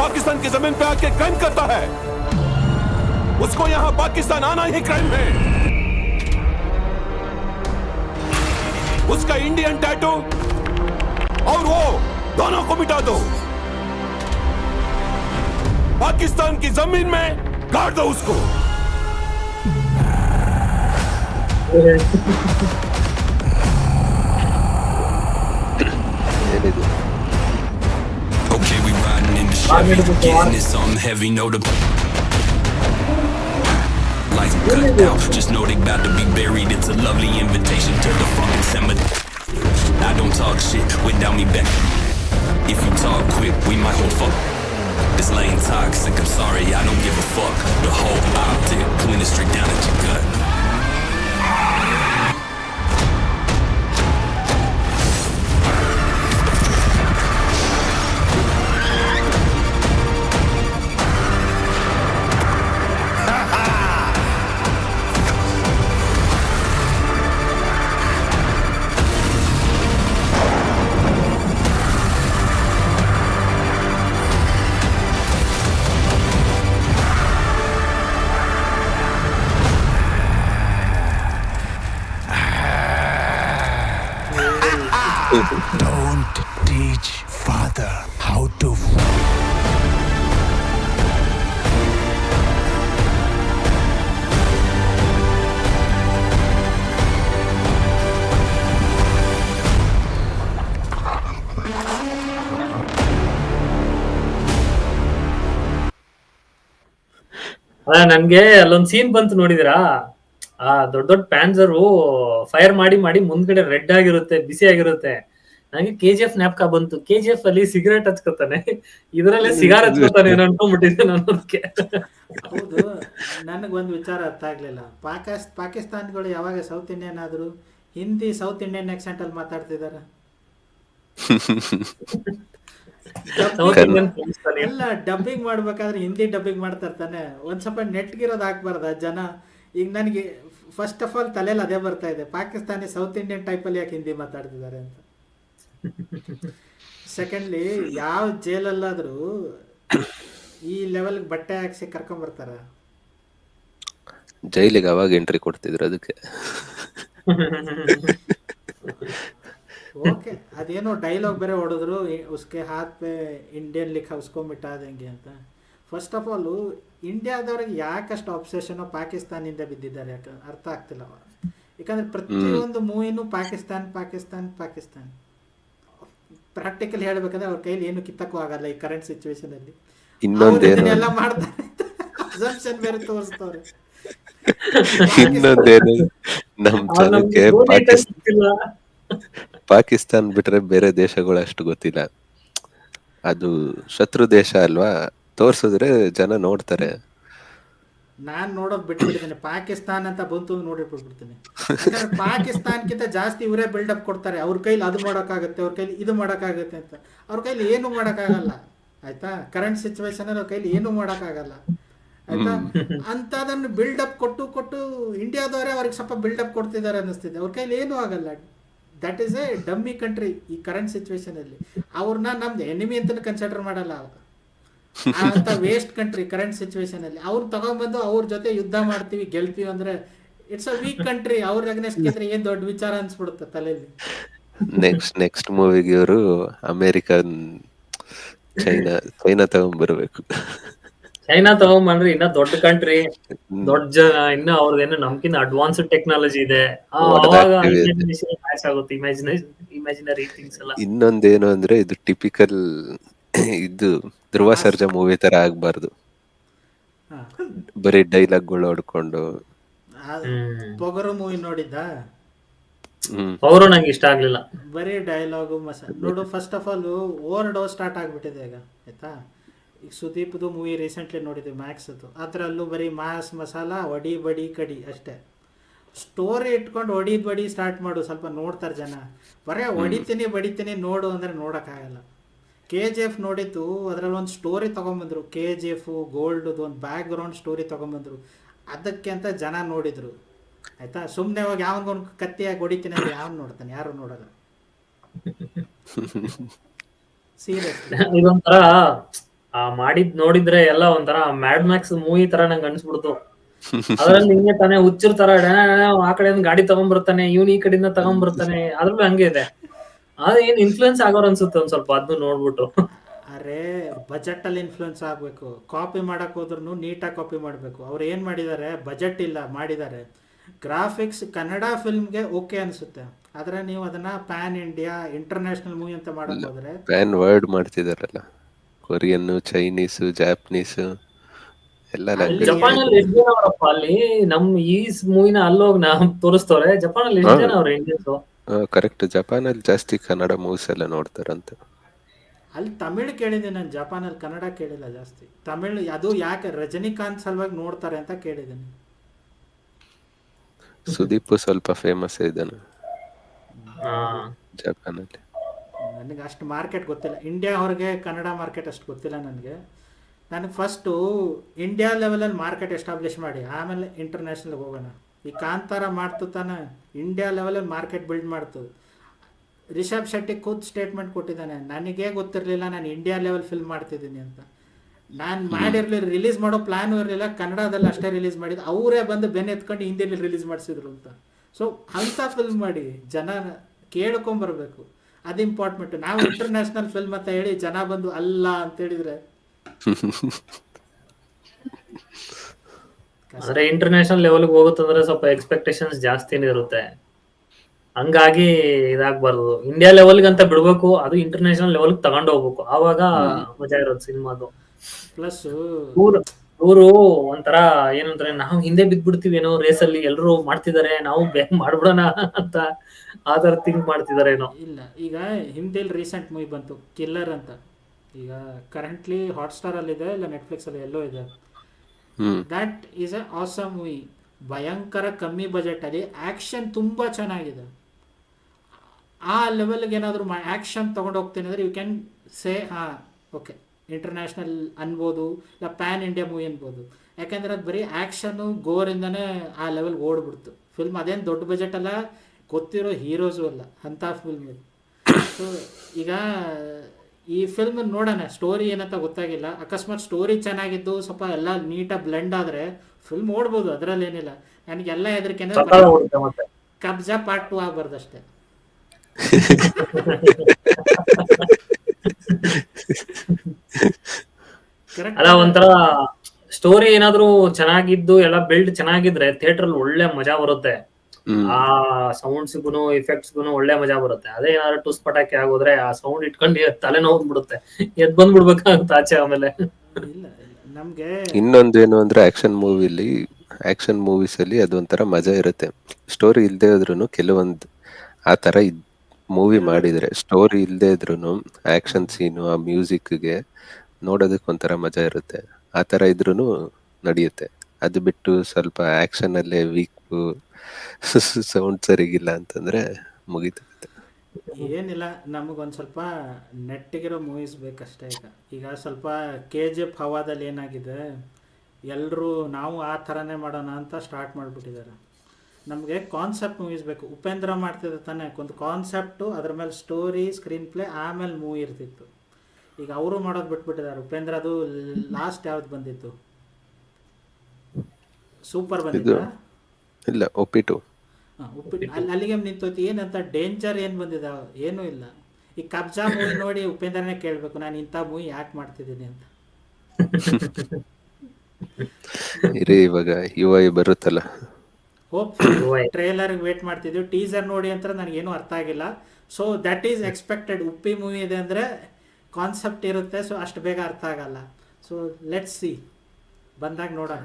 पाकिस्तान की ज़मीन पे आके क्राइम करता है। उसको यहाँ पाकिस्तान आना ही क्राइम है। उसका इंडियन टैटू और वो दोनों को मिटा दो। पाकिस्तान की ज़मीन में गाड़ दो उसको। Chevy, getting it something heavy, know the lights cut out. Just know they about to be buried. It's a lovely invitation to the fucking cemetery. I don't talk shit without me back. If you talk quick, we might hold fuck. This lane toxic, I'm sorry, I don't give a fuck. The whole optic, pointed straight down at your gut. Don't teach father how to ಅಲ್ಲ ನನ್ಗೆ ಅಲ್ಲೊಂದ್ scene ಬಂತು ನೋಡಿದಿರಾ ಆ ದೊಡ್ಡ ದೊಡ್ಡ ಪ್ಯಾನ್ಸರು fire ಮಾಡಿ ಮಾಡಿ ಮುಂದ್ಗಡೆ ರೆಡ್ ಆಗಿರುತ್ತೆ ಬಿಸಿ ಆಗಿರುತ್ತೆ. ನಂಗೆ ಕೆ ಜಿ ಎಫ್ ನ್ಯಾಪ್ಕ ಬಂತು. ಕೆ ಜಿ ಎಫ್ ಅಲ್ಲಿ ಸಿಗರೇಟ್ ಹಚ್ಕೋತಾನೆ. ಇದ್ರಲ್ಲೇ ಸಿಗಾರ್ ಹಚ್ಕೋತಾನೆ ಏನೋ ಅನ್ಕೊಂಡ್ಬಿಟ್ಟಿದ್ದೆ ನಾನು ಅದಕ್ಕೆ. ಹೌದು. ನನಗೆ ಒಂದು ವಿಚಾರ ಅರ್ಥ ಆಗ್ಲಿಲ್ಲ. ಪಾಕಿಸ್ ಪಾಕಿಸ್ತಾನಿಗಳು ಯಾವಾಗ ಸೌತ್ ಇಂಡಿಯನ್ ಆದ್ರು ಹಿಂದಿ ಸೌತ್ ಇಂಡಿಯನ್ ಆಕ್ಸೆಂಟ್ ಅಲ್ಲಿ ಮಾತಾಡ್ತಿದಾರ. South ಎಲ್ಲ ಡಬ್ಬಿಂಗ್ ಮಾಡ್ಬೇಕಾದ್ರೆ ಹಿಂದಿ ಡಬ್ಬಿಂಗ್ ಮಾಡ್ತಾ ಇರ್ತಾನೆ ಒಂದ್ ಸ್ವಲ್ಪ ನೆಟ್ಗಿರೋದು ಹಾಕ್ಬಾರ್ದ ಜನ? ಈಗ ನನಗೆ ಫಸ್ಟ್ ಆಫ್ ಆಲ್ ತಲೆಯಲ್ಲಿ ಅದೇ ಬರ್ತಾ ಇದೆ. ಪಾಕಿಸ್ತಾನಿ ಸೌತ್ ಇಂಡಿಯನ್ ಟೈಪಲ್ಲಿ ಯಾಕೆ ಹಿಂದಿ ಮಾತಾಡ್ತಿದ್ದಾರೆ ಅಂತ. ಸೆಕೆಂಡ್ಲಿ ಯಾವ ಜೈಲಲ್ಲಾದರೂ ಈ ಲೆವೆಲ್ಗೆ ಬಟ್ಟೆ ಹಾಕ್ಸಿ ಕರ್ಕೊಂಡ್ ಬರ್ತಾರ? ಜೈಲಿಗೆ ಅವಾಗ ಎಂಟ್ರಿ ಕೊಡ್ತಿದ್ರು ಅದಕ್ಕೆ. ಓಕೆ ಅದೇನೋ ಡೈಲಾಗ್ ಬೇರೆ ಹೊಡೆದ್ರು ಉಸ್ಕೆ ಹಾತ್ ಪೇ ಇಂಡಿಯನ್ ಲಿಖ ಉಸ್ಕೊಂಬಿಟ್ಟಾದಂಗೆ ಅಂತ. ಫಸ್ಟ್ ಆಫ್ ಆಲ್ ಇಂಡಿಯಾದವ್ರಿಗೆ ಯಾಕಷ್ಟು ಅಬ್ಸೆಷನ್ ಪಾಕಿಸ್ತಾನಿಂದ ಬಿದ್ದಿದ್ದಾರೆ ಯಾಕೆ ಅರ್ಥ ಆಗ್ತಿಲ್ಲ ಯಾಕಂದ್ರೆ ಪ್ರತಿಯೊಂದು ಮೂವಿನೂ ಪಾಕಿಸ್ತಾನ್ ಪಾಕಿಸ್ತಾನ್ ಪಾಕಿಸ್ತಾನ್. ಪ್ರಾಕ್ಟಿಕಲ್ ಹೇಳ್ಬೇಕಂದ್ರೆ ಅವ್ರ ಕೈಲಿ ಏನು ಕಿತ್ತಕ್ಕೂ ಆಗಲ್ಲ ಈ ಕರೆಂಟ್ ಸಿಚುವೇಶನ್ ಅಲ್ಲಿ. ಎಲ್ಲ ಮಾಡ್ತಾರೆ ಅಸಂಪ್ಷನ್ ಬೇರೆ ತೋರಿಸ್ತವ್ರೆ. ಇನ್ನೊಂದೇನು ನಮ್ ಜನಕ್ಕೆ ಪಾಕಿಸ್ತಾನ್ ಬಿಟ್ರೆ ಬೇರೆ ದೇಶಗಳು ಅಷ್ಟು ಗೊತ್ತಿಲ್ಲ. ಅದು ಶತ್ರು ದೇಶ ಅಲ್ವಾ? ತೋರ್ಸಿದ್ರೆ ಜನ ನೋಡ್ತಾರೆ. ನಾನ್ ನೋಡೋದ್ ಬಿಟ್ಬಿಡ್ತೇನೆ ಪಾಕಿಸ್ತಾನ್ ಅಂತ ಬಂತು ನೋಡಿಬಿಟ್ಬಿಡ್ತೀನಿ ಪಾಕಿಸ್ತಾನ್ ಪಾಕಿಸ್ತಾನ್ಕಿಂತ ಜಾಸ್ತಿ ಇವರೇ ಬಿಲ್ಡಪ್ ಕೊಡ್ತಾರೆ. ಅವ್ರ ಕೈಲಿ ಅದು ಮಾಡೋಕ್ಕಾಗತ್ತೆ, ಅವ್ರ ಕೈಲಿ ಇದು ಮಾಡೋಕ್ಕಾಗತ್ತೆ ಅಂತ. ಅವ್ರ ಕೈಲಿ ಏನು ಮಾಡೋಕ್ಕಾಗಲ್ಲ. ಆಯ್ತಾ? ಕರೆಂಟ್ ಸಿಚುವೇಶನ್ ಅವ್ರ ಕೈಲಿ ಏನು ಮಾಡೋಕ್ಕಾಗಲ್ಲ. ಆಯ್ತಾ? ಅಂತದನ್ನು ಬಿಲ್ಡಪ್ ಕೊಟ್ಟು ಕೊಟ್ಟು ಇಂಡಿಯಾದವರೇ ಅವ್ರಿಗೆ ಸ್ವಲ್ಪ ಬಿಲ್ಡಪ್ ಕೊಡ್ತಿದ್ದಾರೆ ಅನ್ನಿಸ್ತಿದೆ. ಅವ್ರ ಕೈಲಿ ಏನೂ ಆಗಲ್ಲ. That is a dummy country ಈ ಕರೆಂಟ್ ಸಿಚುವೇಶನ್ ಅಲ್ಲಿ. ಅವ್ರನ್ನ ನಮ್ದು ಎನಿಮಿ ಅಂತ ಕನ್ಸಿಡರ್ ಮಾಡಲ್ಲ ಅಂತ ವೇಸ್ಟ್ ಕಂಟ್ರಿ ಕರೆಂಟ್ ಸಿಚುವೇಶನ್ ಅಲ್ಲಿ. ಅವ್ರು ತಗೊಂಡ್ಬಂದು ಅವ್ರ ಜೊತೆ ಯುದ್ಧ ಮಾಡ್ತೀವಿ ಗೆಲ್ತೀವಿ ಅಂದ್ರೆ ಇಟ್ಸ್ ಅ ವೀಕ್ ಕಂಟ್ರಿ ಅವ್ರ ಅಗ್ನೆಸ್ಟ್ ಗೆದ್ರೆ ಏನ್ ದೊಡ್ಡ ವಿಚಾರ ಅನ್ಸ್ಬಿಡುತ್ತೆ ತಲೆಯಲ್ಲಿ ನೆಕ್ಸ್ಟ್ ನೆಕ್ಸ್ಟ್ ಮೂವಿಗೆ ಇವರು ಅಮೇರಿಕನ್ ಚೈನಾ ಚೈನಾ ತಗೊಂಡ್ಬರ್ಬೇಕು. ಚೈನಾ ತಗೊಂಬಂದ್ರೆ ಇನ್ನ ದೊಡ್ಡ ಕಂಟ್ರಿ ದೊಡ್ಡ ಜನ ಇನ್ನ ಅವ್ರದ್ದೇನು ನಮ್ಕಿಂತ ಅಡ್ವಾನ್ಸ್ಡ್ ಟೆಕ್ನಾಲಜಿ ಇದೆ. ಮ್ಯಾಚ್ ಆಗುತ್ತೆ ಇಮ್ಯಾಜಿನರಿ ಥಿಂಗ್ಸ್ ಎಲ್ಲ. ಇನ್ನೊಂದೇನು ಅಂದ್ರೆ ಇದು ಟಿಪಿಕಲ್ ಇದು ಧ್ರುವ ಸರ್ಜಾ ಮೂವಿ ತರ ಆಗ್ಬಾರ್ದು. ಹಾ. ಬರೀ ಡೈಲಾಗ್ಗಳು ಹೊಡ್ಕೊಂಡು ಪೊಗರು ಮೂವಿ ನೋಡಿದ್ದ? ಹ್ಮ್. ಅವರು ನಂಗೆ ಇಷ್ಟ ಆಗ್ಲಿಲ್ಲ. ಬರೀ ಡೈಲಾಗು ಮಸ ನೋಡು first of all overdose start ಆಗ್ಬಿಟ್ಟಿದೆ ಈಗ ಆಯ್ತಾ? ಈಗ ಸುದೀಪ್ದು ಮೂವಿ ರೀಸೆಂಟ್ಲಿ ನೋಡಿದ್ವಿ ಮ್ಯಾಕ್ಸ್ದು ಅದರಲ್ಲೂ ಬರೀ ಮಾಸ್ ಮಸಾಲ ಒಡಿ ಬಡಿ ಕಡಿ ಅಷ್ಟೇ. ಸ್ಟೋರಿ ಇಟ್ಕೊಂಡು ಒಡಿ ಬಡಿ ಸ್ಟಾರ್ಟ್ ಮಾಡು ಸ್ವಲ್ಪ ನೋಡ್ತಾರೆ ಜನ. ಬರೀ ಹೊಡಿತೀನಿ ಬಡಿತೀನಿ ನೋಡು ಅಂದರೆ ನೋಡೋಕ್ಕಾಗಲ್ಲ. ಕೆ ಜಿ ಎಫ್ ನೋಡಿದ್ದು ಅದರಲ್ಲಿ ಒಂದು ಸ್ಟೋರಿ ತೊಗೊಂಬಂದ್ರು. ಕೆ ಜಿ ಎಫ್ ಗೋಲ್ಡ್ದು ಒಂದು ಬ್ಯಾಕ್ ಗ್ರೌಂಡ್ ಸ್ಟೋರಿ ತೊಗೊಂಬಂದ್ರು. ಅದಕ್ಕೆ ಅಂತ ಜನ ನೋಡಿದ್ರು. ಆಯ್ತಾ? ಸುಮ್ಮನೆ ಹೋಗಿ ಯಾವನ್ಗೊಂದು ಕತ್ತಿಯಾಗಿ ಹೊಡಿತೀನಿ ಅಂದ್ರೆ ಯಾವನ್ ನೋಡ್ತಾನೆ? ಯಾರು ನೋಡಲ್ಲ. ಇದೊಂಥರ ಮಾಡಿದ್ ನೋಡಿದ್ರೆ ಎಲ್ಲ ಒಂಥರ ಮ್ಯಾಡ್ ಮ್ಯಾಕ್ಸ್ ಮೂವಿ ತರ ನಂಗೆ ಅನ್ಸ್ಬಿಡ್ತು. ಅದ್ರಲ್ಲಿ ಹಿಂಗೆ ತಾನೇ ಹುಚ್ಚಿರ್ತಾರ ಆ ಕಡೆಯಿಂದ ಗಾಡಿ ತಗೊಂಡ್ಬರ್ತಾನೆ ಇವ್ನ್ ಈ ಕಡೆಯಿಂದ ತಗೊಂಡ್ಬರ್ತಾನೆ ಅದ್ರಲ್ಲೂ ಹಂಗೆ ಇದೆ. ಆದ್ರೆ ಏನ್ ಇನ್ಫ್ಲೂಯೆನ್ಸ್ ಆಗೋರ್ ಅನ್ಸುತ್ತೆ ಒಂದ್ ಸ್ವಲ್ಪ ಅದನ್ನ ನೋಡ್ಬಿಟ್ಟು. ಅರೆ ಬಜೆಟ್ ಅಲ್ಲಿ ಇನ್ಫ್ಲೂಯೆನ್ಸ್ ಆಗ್ಬೇಕು. ಕಾಪಿ ಮಾಡಕ್ ಹೋದ್ರು ನೀಟಾಗಿ ಕಾಪಿ ಮಾಡಬೇಕು. ಅವ್ರು ಏನ್ ಮಾಡಿದ್ದಾರೆ ಬಜೆಟ್ ಇಲ್ಲ ಮಾಡಿದ್ದಾರೆ ಗ್ರಾಫಿಕ್ಸ್ ಕನ್ನಡ ಫಿಲ್ಮ್ಗೆ ಓಕೆ ಅನ್ಸುತ್ತೆ. ಆದ್ರೆ ನೀವು ಅದನ್ನ ಪ್ಯಾನ್ ಇಂಡಿಯಾ ಇಂಟರ್ನ್ಯಾಷನಲ್ ಮೂವಿ ಅಂತ ಮಾಡಕ್ ಹೋದ್ರೆ ಪ್ಯಾನ್ ವರ್ಡ್ ಮಾಡ್ತಿದಾರಲ್ಲ. ಕೊರಿಯನ್ ಚೈನೀಸ್ ಜಾಪನೀಸ್ ಎಲ್ಲ ಜಪಾನ್ ಅಲ್ಲಿ ಎಷ್ಟ್ ಜನ ಅವರಪ್ಪ ಅಲ್ಲಿ ನಮ್ ಈ ಮೂವಿನ ಅಲ್ಲೋಗ್ ನಾ ತೋರಿಸ್ತವ್ರೆ. ಜಪಾನ್ ಅಲ್ಲಿ ಎಷ್ಟು ಜನ ಅವ್ರ ಇಂಡಿಯನ್ಸ್ ಕರೆಕ್ಟ್ ಜಪಾನ್ ಅಲ್ಲಿ ಜಾಸ್ತಿ ಕನ್ನಡ ಮೂವೀಸ್ ಎಲ್ಲ ನೋಡ್ತಾರಂತೆ. ಅಲ್ಲಿ ತಮಿಳ್ ಕೇಳಿದೆ ನಾನು ಜಪಾನಲ್ಲಿ ಕನ್ನಡ ಕೇಳಿಲ್ಲ ಜಾಸ್ತಿ. ತಮಿಳ್ ಅದು ಯಾಕೆ ರಜನಿಕಾಂತ್ ಸಲುವಾಗಿ ನೋಡ್ತಾರೆ ಅಂತ ಕೇಳಿದ್ದೀನಿ ಸುದೀಪ್ ಸ್ವಲ್ಪ ಫೇಮಸ್ ಇದ್ದಾನೆ. ಹಾ. ಜಪಾನ್ ಅಲ್ಲಿ ನನಗೆ ಅಷ್ಟು ಮಾರ್ಕೆಟ್ ಗೊತ್ತಿಲ್ಲ. ಇಂಡಿಯಾ ಹೊರಗೆ ಕನ್ನಡ ಮಾರ್ಕೆಟ್ ಅಷ್ಟು ಗೊತ್ತಿಲ್ಲ ನನಗೆ. ನನಗೆ ಫಸ್ಟು ಇಂಡಿಯಾ ಲೆವೆಲಲ್ಲಿ ಮಾರ್ಕೆಟ್ ಎಸ್ಟಾಬ್ಲಿಷ್ ಮಾಡಿ ಆಮೇಲೆ ಇಂಟರ್ನ್ಯಾಷನಲ್ಗೆ ಹೋಗೋಣ. ಈ ಕಾಂತಾರ ಮಾಡ್ತು ತಾನೆ. ಇಂಡಿಯಾ ಲೆವೆಲಲ್ಲಿ ಮಾರ್ಕೆಟ್ ಬಿಲ್ಡ್ ಮಾಡ್ತು. ರಿಷಬ್ ಶೆಟ್ಟಿ ಖುದ್ ಸ್ಟೇಟ್ಮೆಂಟ್ ಕೊಟ್ಟಿದ್ದಾನೆ. ನನಗೇ ಗೊತ್ತಿರಲಿಲ್ಲ ನಾನು ಇಂಡಿಯಾ ಲೆವೆಲ್ ಫಿಲ್ಮ್ ಮಾಡ್ತಿದ್ದೀನಿ ಅಂತ. ನಾನು ಮಾಡಿರಲಿಲ್ಲ ರಿಲೀಸ್ ಮಾಡೋ ಪ್ಲ್ಯಾನು ಇರಲಿಲ್ಲ. ಕನ್ನಡದಲ್ಲಿ ಅಷ್ಟೇ ರಿಲೀಸ್ ಮಾಡಿದ್ದು. ಅವರೇ ಬಂದು ಬೆನ್ನ ಎತ್ಕೊಂಡು ಹಿಂದಿಯಲ್ಲಿ ರಿಲೀಸ್ ಮಾಡಿಸಿದ್ರು ಅಂತ. ಸೊ ಅಂಥ ಫಿಲ್ಮ್ ಮಾಡಿ. ಜನ ಕೇಳ್ಕೊಂಬರ್ಬೇಕು. ಅದು ಇಂಪಾರ್ಟೆಂಟ್ ನಾವು ಇಂಟರ್ನ್ಯಾಷನಲ್ ಫಿಲ್ಮ್ ಅಂತ ಹೇಳಿ ಜನ ಬಂದು ಅಲ್ಲ ಅಂತ ಹೇಳಿದ್ರೆ. ಅಂದ್ರೆ ಇಂಟರ್ನ್ಯಾಷನಲ್ ಲೆವೆಲ್ಗೆ ಹೋಗುತ್ತಂದ್ರೆ ಸ್ವಲ್ಪ ಎಕ್ಸ್ಪೆಕ್ಟೇಷನ್ಸ್ ಜಾಸ್ತಿನೇ ಇರುತ್ತೆ. ಹಂಗಾಗಿ ಇದಾಗ್ಬಾರ್ದು. ಇಂಡಿಯಾ ಲೆವೆಲ್ಗೆ ಅಂತ ಬಿಡ್ಬೇಕು ಅದು ಇಂಟರ್ನ್ಯಾಷನಲ್ ಲೆವೆಲ್ ತಗೊಂಡು ಹೋಗ್ಬೇಕು. ಆವಾಗ ಮಜಾ ಇರೋದು ಸಿನಿಮಾದು ಪ್ಲಸ್ ಊರು ಇವರು ಒಂಥರ ಏನಂದ್ರೆ ನಾವು ಹಿಂದೆ ಬಿದ್ದ್ಬಿಡ್ತೀವಿ ಏನೋ ರೇಸ್ ಅಲ್ಲಿ ಎಲ್ಲರೂ ಮಾಡ್ತಿದಾರೆ ನಾವು ಬೇಗ ಮಾಡ್ಬಿಡೋಣ ಅಂತ ಆ ತರ ಥಿಂಕ್ ಮಾಡ್ತಿದ್ದಾರೆ ಏನೋ. ಇಲ್ಲ ಈಗ ಹಿಂದಿಲ್ ರೀಸೆಂಟ್ ಮೂವಿ ಬಂತು ಕಿಲ್ಲರ್ ಅಂತ. ಈಗ ಕರೆಂಟ್ಲಿ ಹಾಟ್ ಸ್ಟಾರ್ ಅಲ್ಲಿ ಇದೆ ಇಲ್ಲ ನೆಟ್ಫ್ಲಿಕ್ಸ್ ಅಲ್ಲಿ ಎಲ್ಲೋ ಇದೆ? That is a awesome movie ಭಯಂಕರ ಕಮ್ಮಿ ಬಜೆಟಲ್ಲಿ ಆ್ಯಕ್ಷನ್ ತುಂಬ ಚೆನ್ನಾಗಿದೆ. ಆ ಲೆವೆಲ್ಗೆ ಏನಾದರೂ ಆ್ಯಕ್ಷನ್ ತೊಗೊಂಡು ಹೋಗ್ತೀನಿ ಅಂದರೆ ಯು ಕ್ಯಾನ್ ಸೇ ಹಾಂ ಓಕೆ ಇಂಟರ್ನ್ಯಾಷನಲ್ ಅನ್ಬೋದು, ಇಲ್ಲ ಪ್ಯಾನ್ ಇಂಡಿಯಾ ಮೂವಿ ಅನ್ಬೋದು. ಯಾಕಂದ್ರೆ ಅದು ಬರೀ ಆ್ಯಕ್ಷನು ಗೋರಿಂದನೇ ಆ ಲೆವೆಲ್ಗೆ ಓಡ್ಬಿಡ್ತು. ಫಿಲ್ಮ್ ಅದೇನು ದೊಡ್ಡ ಬಜೆಟ್ ಅಲ್ಲ, ಗೊತ್ತಿರೋ ಹೀರೋಸು ಅಲ್ಲ ಅಂತ ಫಿಲ್ಮ್ ಇದು ಸೊ ಈಗ ಈ ಫಿಲ್ಮ್ ನೋಡೋಣ ಸ್ಟೋರಿ ಏನಂತ ಗೊತ್ತಾಗಿಲ್ಲ. ಅಕಸ್ಮಾತ್ ಸ್ಟೋರಿ ಚೆನ್ನಾಗಿದ್ದು ಸ್ವಲ್ಪ ಎಲ್ಲ ನೀಟಾಗಿ ಬ್ಲೆಂಡ್ ಆದರೆ ಫಿಲ್ಮ್ ಓಡ್ಬೋದು ಅದರಲ್ಲಿ ಏನಿಲ್ಲ ನನಗೆಲ್ಲ ಹೆದರಿಕೆ ಸಕಾಲ ಅಂದರೆ ಕಬ್ಜಾ ಪಾರ್ಟ್ ಟು ಆಗಬಾರ್ದು ಅಷ್ಟೇ ಕರೆಕ್ಟ್ ಅಲ್ಲ. ಒಂಥರ ಸ್ಟೋರಿ ಏನಾದ್ರೂ ಚೆನ್ನಾಗಿದ್ದು ಎಲ್ಲ ಬಿಲ್ಡ್ ಚೆನ್ನಾಗಿದ್ರೆ ಥಿಯೇಟರ್ ಅಲ್ಲಿ ಒಳ್ಳೆ ಮಜಾ ಬರುತ್ತೆ. ಆ ಸೌಂಡ್ಸ್ ಗುನು ಎಫೆಕ್ಟ್ಸ್ ಗುನು ಒಳ್ಳೆ ಮಜಾ ಬರುತ್ತೆ. ಅದೇ ಏನಾದ್ರು ಟುಸ್ ಪಟಾಕಿ ಆಗೋದ್ರೆ ಆ ಸೌಂಡ್ ಇಟ್ಕೊಂಡು ತಲೆನೋವು ಬಿಡುತ್ತೆ ಎದ್ ಬಂದ್ಬಿಡ್ಬೇಕಾಗುತ್ತೆ ಆಚೆ ಆಮೇಲೆ. ನಮ್ಗೆ ನಮಗೆ ಇನ್ನೊಂದೇನು ಅಂದ್ರೆ ಆಕ್ಷನ್ ಮೂವಿಲಿ ಆಕ್ಷನ್ ಮೂವೀಸ್ ಅಲ್ಲಿ ಅದೊಂಥರ ಮಜಾ ಇರುತ್ತೆ. ಸ್ಟೋರಿ ಇಲ್ದೆ ಇದ್ರು ಕೆಲವೊಂದು ಆ ತರ ಮೂವಿ ಮಾಡಿದ್ರೆ ಸ್ಟೋರಿ ಇಲ್ದೆ ಇದ್ರು ಆಕ್ಷನ್ ಸೀನು ಆ ಮ್ಯೂಸಿಕ್ಗೆ ನೋಡೋದಕ್ಕೆ ಒಂಥರ ಮಜಾ ಇರುತ್ತೆ. ಆ ತರ ಇದ್ರು ನಡೆಯುತ್ತೆ. ಅದು ಬಿಟ್ಟು ಸ್ವಲ್ಪ ಆಕ್ಷನ್ ಅಲ್ಲೇ ವೀಕ್ ಸೌಂಡ್ ಸರಿಗಿಲ್ಲ ಅಂತಂದ್ರೆ ಮುಗಿತು ಏನಿಲ್ಲ ನಮಗೊಂದು ಸ್ವಲ್ಪ ನೆಟ್ಟಿಗಿರೋ ಮೂವೀಸ್ ಬೇಕಷ್ಟೇ ಈಗ. ಈಗ ಸ್ವಲ್ಪ ಕೆ ಜಿ ಎಫ್ ಹವಾದಲ್ಲಿ ಏನಾಗಿದೆ ಎಲ್ಲರೂ ನಾವು ಆ ಥರನೇ ಮಾಡೋಣ ಅಂತ ಸ್ಟಾರ್ಟ್ ಮಾಡಿಬಿಟ್ಟಿದ್ದಾರೆ. ನಮಗೆ ಕಾನ್ಸೆಪ್ಟ್ ಮೂವೀಸ್ ಬೇಕು. ಉಪೇಂದ್ರ ಮಾಡ್ತಿದ್ದ ತಾನೆ ಒಂದು ಕಾನ್ಸೆಪ್ಟು ಅದ್ರ ಮೇಲೆ ಸ್ಟೋರಿ ಸ್ಕ್ರೀನ್ ಪ್ಲೇ ಆಮೇಲೆ ಮೂವಿ ಇರ್ತಿತ್ತು. ಈಗ ಅವರು ಮಾಡೋದು ಬಿಟ್ಬಿಟ್ಟಿದ್ದಾರೆ. ಉಪೇಂದ್ರ ಅದು ಲಾಸ್ಟ್ ಯಾವ್ದು ಬಂದಿತ್ತು? ಸೂಪರ್ ಬಂದಿದ್ದ ಇಲ್ಲ ಒಪ್ಪಿಟ್ಟು. ಅಲ್ಲಿಗೆ ನಿಂತೋತಿ ಏನಂತ ಡೇಂಜರ್ ಏನು ಬಂದಿದಾವ ಏನೂ ಇಲ್ಲ. ಈ ಕಬ್ಜಾ ಮೂವಿ ನೋಡಿ ಉಪೇಂದ್ರನೇ ಕೇಳಬೇಕು ನಾನು ಇಂಥ ಮೂವಿ ಯಾಕೆ ಮಾಡ್ತಿದ್ದೀನಿ ಅಂತ. ಇರಿ ಇವಾಗ ಯು ಐ ಬರುತ್ತಲ್ಲ ಹೋಪ್ ಟ್ರೇಲರ್ ವೇಟ್ ಮಾಡ್ತಿದ್ವಿ. ಟೀಸರ್ ನೋಡಿ ಅಂತ ನನಗೇನು ಅರ್ಥ ಆಗಿಲ್ಲ. So that is expected Uppi movie ಇದೆ ಅಂದ್ರೆ ಕಾನ್ಸೆಪ್ಟ್ ಇರುತ್ತೆ ಸೊ ಅಷ್ಟು ಬೇಗ ಅರ್ಥ ಆಗಲ್ಲ. ಸೊ ಲೆಟ್ಸ್ ಸಿ ಬಂದಾಗ ನೋಡೋಣ.